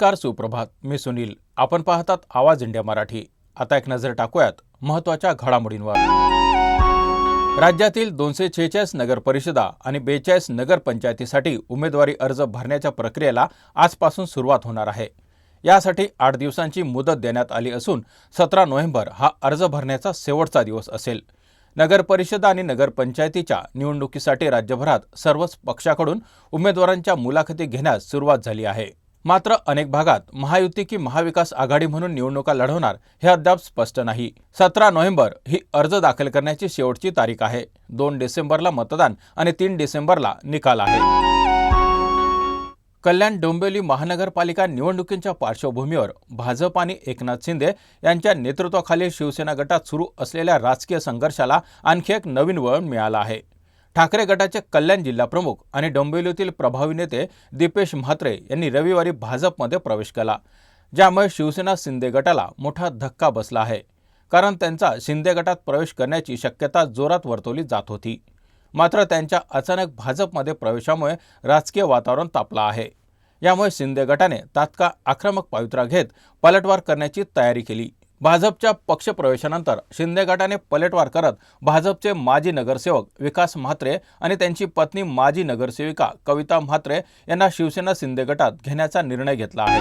नमस्कार सुप्रभात. मी सुनील. आपण पाहतात आवाज इंडिया मराठी. आता एक नजर टाकूयात महत्त्वाच्या घडामोडींवर. राज्यातील दोनशे छेचाळीस नगरपरिषदा आणि बेचाळीस नगरपंचायतीसाठी उमेदवारी अर्ज भरण्याच्या प्रक्रियेला आजपासून सुरुवात होणार आहे. यासाठी आठ दिवसांची मुदत देण्यात आली असून सतरा नोव्हेंबर हा अर्ज भरण्याचा शेवटचा दिवस असेल. नगरपरिषदा आणि नगरपंचायतीच्या निवडणुकीसाठी राज्यभरात सर्वच पक्षाकडून उमेदवारांच्या मुलाखती घेण्यास सुरुवात झाली आहे. मात्र अनेक भागात महायुती की महाविकास आघाडी म्हणून निवडणुका लढवणार हे अद्याप स्पष्ट नाही. सतरा नोव्हेंबर ही अर्ज दाखल करण्याची शेवटची तारीख आहे. दोन डिसेंबरला मतदान आणि तीन डिसेंबरला निकाल आहे. कल्याण डोंबिवली महानगरपालिका निवडणुकींच्या पार्श्वभूमीवर भाजप आणि एकनाथ शिंदे यांच्या नेतृत्वाखाली शिवसेना गटात सुरू असलेल्या राजकीय संघर्षाला आणखी एक नवीन वळण मिळालं आहे. ठाकरे गटाचे कल्याण जिल्हाप्रमुख आणि डोंबिवलीतील प्रभावी नेते दीपेश म्हात्रे यांनी रविवारी भाजपमध्ये प्रवेश केला ज्यामुळे शिवसेना शिंदे गटाला मोठा धक्का बसला आहे. कारण त्यांचा शिंदे गटात प्रवेश करण्याची शक्यता जोरात वर्तवली जात होती. मात्र त्यांच्या अचानक भाजपमध्ये प्रवेशामुळे राजकीय वातावरण तापलं आहे. यामुळे शिंदे गटाने तात्काळ आक्रमक पावित्रा घेत पलटवार करण्याची तयारी केली. भाजपच्या पक्षप्रवेशानंतर शिंदे गटाने पलटवार करत भाजपचे माजी नगरसेवक विकास म्हात्रे आणि त्यांची पत्नी माजी नगरसेविका कविता म्हात्रे यांना शिवसेना शिंदे गटात घेण्याचा निर्णय घेतला आहे.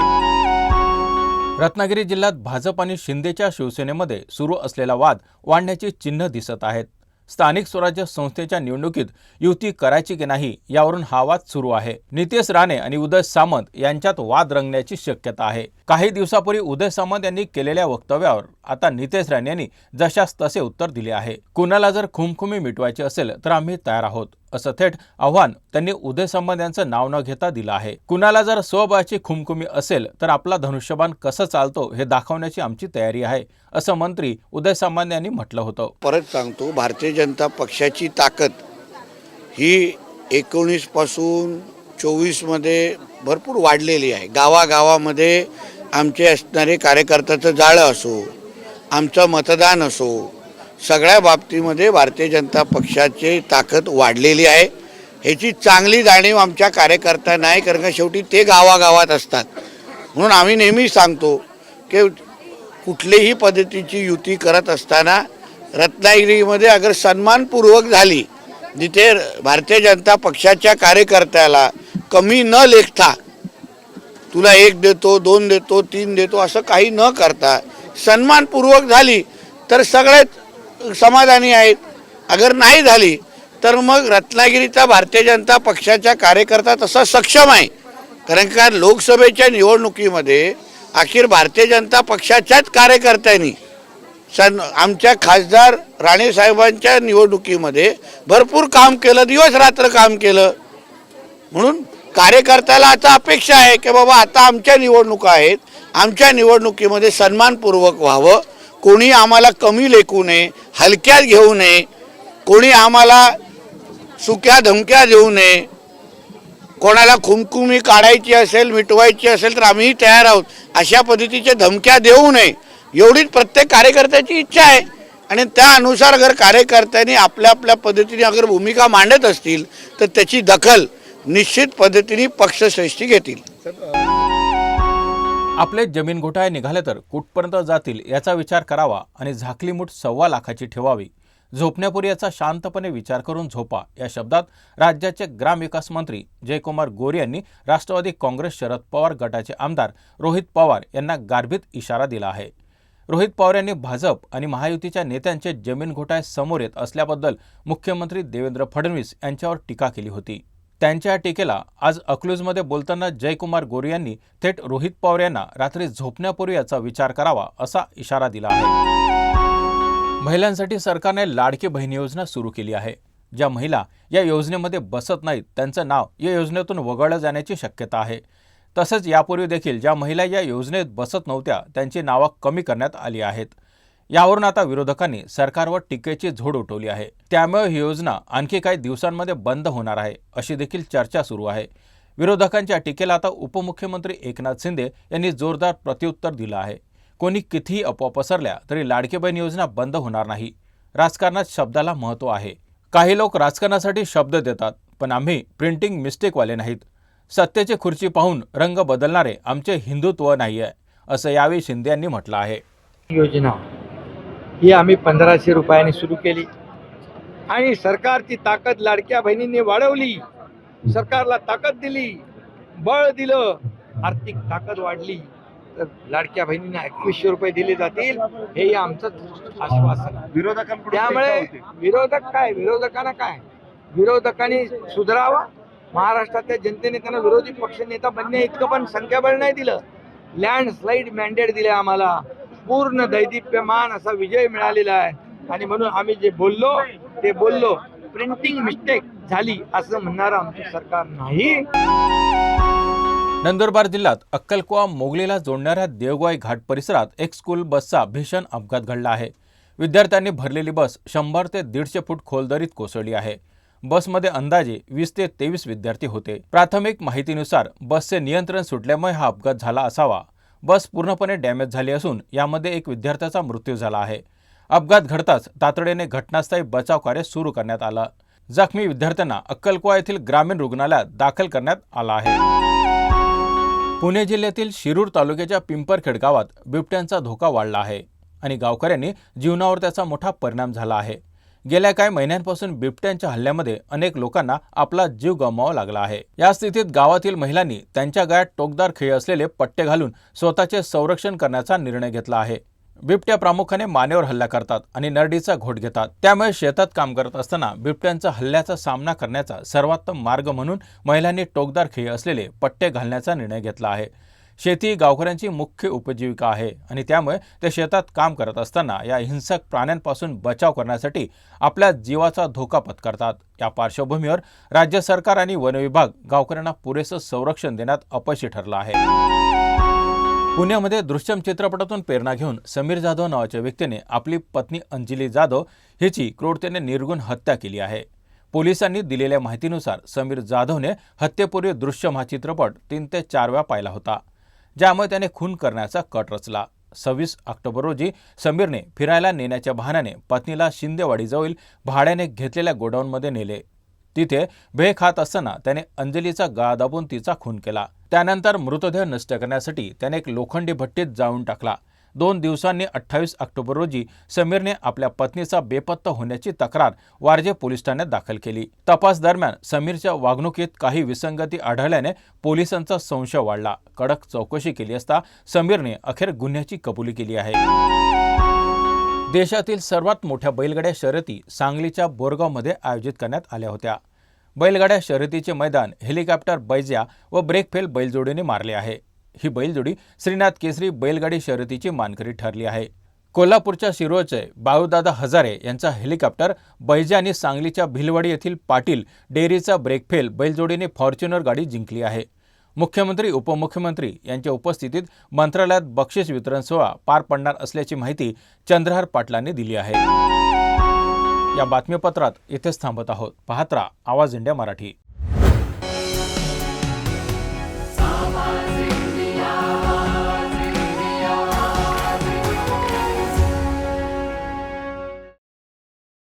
रत्नागिरी जिल्ह्यात भाजप आणि शिंदेच्या शिवसेनेमध्ये सुरू असलेला वाद वाढण्याची चिन्ह दिसत आहेत. स्थानिक स्वराज्य संस्थेच्या निवडणुकीत युती करायची की नाही यावरून हा वाद सुरू आहे. नितेश राणे आणि उदय सामंत यांच्यात वाद रंगण्याची शक्यता आहे. काही दिवसापूर्वी उदय सामंत यांनी केलेल्या वक्तव्यावर आता नितेश राणे यांनी जशास तसे उत्तर दिले आहे. कुणाला जर खुमखुमी मिटवायची असेल तर आम्ही तयार आहोत. असं थेट आव्हान त्यांनी उदय संबंध यांचं नाव न घेता दिलं आहे. कुणाला जर स्वबळाची खुमखुमी असेल तर आपला धनुष्यबाण कसं चालतो हे दाखवण्याची आमची तयारी आहे असं मंत्री उदय सामंत यांनी म्हटलं होतं. परत सांगतो भारतीय जनता पक्षाची ताकद ही एकोणीसपासून चोवीसमध्ये भरपूर वाढलेली आहे. गावागावामध्ये आमचे असणारे कार्यकर्त्याचं जाळं असो आमचं मतदान असो सगळ्या बाबतीमध्ये भारतीय जनता पक्षाची ताकद वाढलेली आहे. ह्याची चांगली जाणीव आमच्या कार्यकर्त्यांना आहे कारण का शेवटी ते गावागावात असतात. म्हणून आम्ही नेहमी सांगतो की कुठलीही पद्धतीची युती करत असताना रत्नागिरीमध्ये अगर सन्मानपूर्वक झाली जिथे भारतीय जनता पक्षाच्या कार्यकर्त्याला कमी न लेखता तुला एक देतो दोन देतो तीन देतो असं काही न करता सन्मानपूर्वक झाली तर सगळेच समाधानी आहेत. अगर नाही झाली तर मग रत्नागिरीचा भारतीय जनता पक्षाच्या कार्यकर्ता तसा सक्षम आहे. कारण का लोकसभेच्या निवडणुकीमध्ये अखेर भारतीय जनता पक्षाच्याच कार्यकर्त्यांनी सन आमच्या खासदार राणेसाहेबांच्या निवडणुकीमध्ये भरपूर काम केलं दिवस रात्र काम केलं. म्हणून कार्यकर्त्याला आता अपेक्षा आहे की बाबा आता आमच्या निवडणुका आहेत. आमच्या निवडणुकीमध्ये सन्मानपूर्वक व्हावं. कोणी आम्हाला कमी लेखू नये हलक्यात घेऊ नये कोणी आम्हाला सुक्या धमक्या देऊ नये. कोणाला खुमखुमी काढायची असेल मिटवायची असेल तर आम्हीही तयार आहोत. अशा पद्धतीच्या धमक्या देऊ नये. एवढीच प्रत्येक कार्यकर्त्याची इच्छा आहे. आणि त्या अनुसार अगर कार्यकर्त्यांनी आपल्या आपल्या पद्धतीने अगर भूमिका मांडत असतील तर त्याची दखल निश्चित पद्धतीने पक्षश्रेष्ठी घेतील. आपले जमीन घोटाळे निघाले तर कुठपर्यंत जातील याचा विचार करावा आणि झाकली मूठ सव्वा लाखाची ठेवावी. झोपण्यापूर्वी याचा शांतपणे विचार करून झोपा. या शब्दात राज्याचे ग्रामविकास मंत्री जयकुमार गोरे यांनी राष्ट्रवादी काँग्रेस शरद पवार गटाचे आमदार रोहित पवार यांना गारभीत इशारा दिला आहे. रोहित पवार यांनी भाजप आणि महायुतीच्या नेत्यांचे जमीन घोटाळे समोर येत असल्याबद्दल मुख्यमंत्री देवेंद्र फडणवीस यांच्यावर टीका केली होती. त्यांच्या या टीकेला आज अकलूजमध्ये बोलताना जयकुमार गोरे यांनी थेट रोहित पवार यांना रात्री झोपण्यापूर्वी याचा विचार करावा असा इशारा दिला आहे. महिलांसाठी सरकारने लाडकी बहीण योजना सुरू केली आहे. ज्या महिला या योजनेमध्ये बसत नाहीत त्यांचं नाव या योजनेतून वगळलं जाण्याची शक्यता आहे. तसंच यापूर्वी देखील ज्या महिला या योजनेत बसत नव्हत्या त्यांची नावं कमी करण्यात आली आहेत. यावरून आता विरोधकांनी सरकारवर टीकेची झोड उठवली आहे. त्यामुळे ही योजना आणखी काही दिवसांमध्ये बंद होणार आहे अशी देखील चर्चा सुरू आहे. विरोधकांच्या टीकेला आता उपमुख्यमंत्री एकनाथ शिंदे यांनी जोरदार प्रत्युत्तर दिलं आहे. कोणी कितीही अफवा पसरल्या तरी लाडकी बहीण योजना बंद होणार नाही. राजकारणात शब्दाला महत्त्व आहे. काही लोक राजकारणासाठी शब्द देतात पण आम्ही प्रिंटिंग मिस्टेकवाले नाहीत. सत्तेची खुर्ची पाहून रंग बदलणारे आमचे हिंदुत्व नाही आहे असं यावेळी शिंदे यांनी म्हटलं आहे. योजना ही आम्ही पंधराशे रुपयाने सुरू केली. आणि सरकारची ताकद लाडक्या बहिणींनी वाढवली. सरकारला ताकद दिली. बळ दिलं. आर्थिक ताकद वाढली. तर लाडक्या बहिणींना एकवीसशे रुपये दिले जातील. हे आमचं आश्वासन. विरोधकांकडून त्यामुळे. विरोधक काय? विरोधकांना काय? विरोधकांनी सुधारावा. महाराष्ट्रातल्या जनतेने त्यांना विरोधी पक्ष नेता बनणे इतकं पण संख्याबळ नाही दिलं. लँडस्लाईड मॅन्डेट दिले आम्हाला. पूर्ण दैदिप्यमान असा विजय मिळालेला आहे. आणि म्हणून आम्ही जे बोललो ते बोललो प्रिंटिंग मिस्टेक झाली असं म्हणणार आमचं सरकार नाही. नंदुरबार जिल्ह्यात अक्कलकुवा मोगलीला जोडणाऱ्या देवगोई घाट परिसरात एक स्कूल बसचा भीषण अपघात घडला आहे. विद्यार्थ्यांनी भरलेली बस शंभर ते दीडशे फूट खोल दरीत कोसळली आहे. बसमध्ये अंदाजे वीस ते तेवीस विद्यार्थी होते. प्राथमिक माहितीनुसार बसचे नियंत्रण सुटल्यामुळे हा अपघात झाला असावा. बस पूर्णपणे डॅमेज झाली असून यामध्ये एक विद्यार्थ्याचा मृत्यू झाला आहे. अपघात घडताच तातडीने घटनास्थळी बचाव कार्य सुरू करण्यात आलं. जखमी विद्यार्थ्यांना अक्कलकुवा येथील ग्रामीण रुग्णालयात दाखल करण्यात आला आहे. पुणे जिल्ह्यातील शिरूर तालुक्याच्या पिंपरखेड गावात बिबट्यांचा धोका वाढला आहे आणि गावकऱ्यांनी जीवनावर त्याचा मोठा परिणाम झाला आहे. गेल्या काही महिन्यांपासून बिबट्यांच्या हल्ल्यामध्ये अनेक लोकांना आपला जीव गमवावा लागला आहे. या स्थितीत गावातील महिलांनी त्यांच्या गळ्यात टोकदार खिळे असलेले पट्टे घालून स्वतःचे संरक्षण करण्याचा निर्णय घेतला आहे. बिबट्या प्रामुख्याने मानेवर हल्ला करतात आणि नरडीचा घोट घेतात. त्यामुळे शेतात काम करत असताना बिबट्यांचा हल्ल्याचा सामना करण्याचा सर्वोत्तम मार्ग म्हणून महिलांनी टोकदार खिळे असलेले पट्टे घालण्याचा निर्णय घेतला आहे. शेती गावकऱ्यांची मुख्य उपजीविका आहे आणि त्यामुळे ते शेतात काम करत असताना या हिंसक प्राण्यांपासून बचाव करण्यासाठी आपल्या जीवाचा धोका पत्करतात. या पार्श्वभूमीवर राज्य सरकार आणि वनविभाग गावकऱ्यांना पुरेसं संरक्षण देण्यात अपयशी ठरलं आहे. पुण्यामध्ये दृश्यम चित्रपटातून प्रेरणा घेऊन समीर जाधव नावाच्या व्यक्तीने आपली पत्नी अंजली जाधव हिची क्रूरतेने निर्गुण हत्या केली आहे. पोलिसांनी दिलेल्या माहितीनुसार समीर जाधवने हत्येपूर्वी दृश्यम हा चित्रपट तीन ते चार वेळा पाहिला होता. ज्यामुळे त्याने खून करण्याचा कट रचला. सव्वीस ऑक्टोबर रोजी समीरने फिरायला नेण्याच्या बहाण्याने पत्नीला शिंदेवाडीजवळील भाड्याने घेतलेल्या गोडाऊनमध्ये नेले. तिथे भे खात असताना त्याने अंजलीचा गळा दाबून तिचा खून केला. त्यानंतर मृतदेह नष्ट करण्यासाठी त्याने एक लोखंडी भट्टीत जाळून टाकला. दोन दिवसांनी अठ्ठावीस ऑक्टोबर रोजी समीरने आपल्या पत्नीचा बेपत्ता होण्याची तक्रार वारजे पोलीस ठाण्यात दाखल केली. तपास दरम्यान समीरच्या वागणुकीत काही विसंगती आढळल्याने पोलिसांचा संशय वाढला. कडक चौकशी केली असता समीरने अखेर गुन्ह्याची कबुली केली आहे. देशातील सर्वात मोठ्या बैलगाड्या शर्यती सांगलीच्या बोरगावमध्ये आयोजित करण्यात आल्या होत्या. बैलगाड्या शर्यतीचे मैदान हेलिकॉप्टर बैज्या व ब्रेकफेल बैलजोडीने मारले आहे. ही बैलजोडी श्रीनाथ केसरी बैलगाडी शर्यतीची मानकरी ठरली आहे. कोल्हापूरच्या शिरोळचे बाळूदादा हजारे यांचा हेलिकॉप्टर बैजे आणि सांगलीच्या भिलवाडी येथील पाटील डेअरीचा ब्रेकफेल बैलजोडीने फॉर्च्युनर गाडी जिंकली आहे. मुख्यमंत्री उपमुख्यमंत्री यांच्या उपस्थितीत मंत्रालयात बक्षीस वितरण सोहळा पार पडणार असल्याची माहिती चंद्रहार पाटलांनी दिली आहे. या बातमीपत्रात इथेच थांबत आहोत. पाहत्रा आवाज इंडिया मराठी.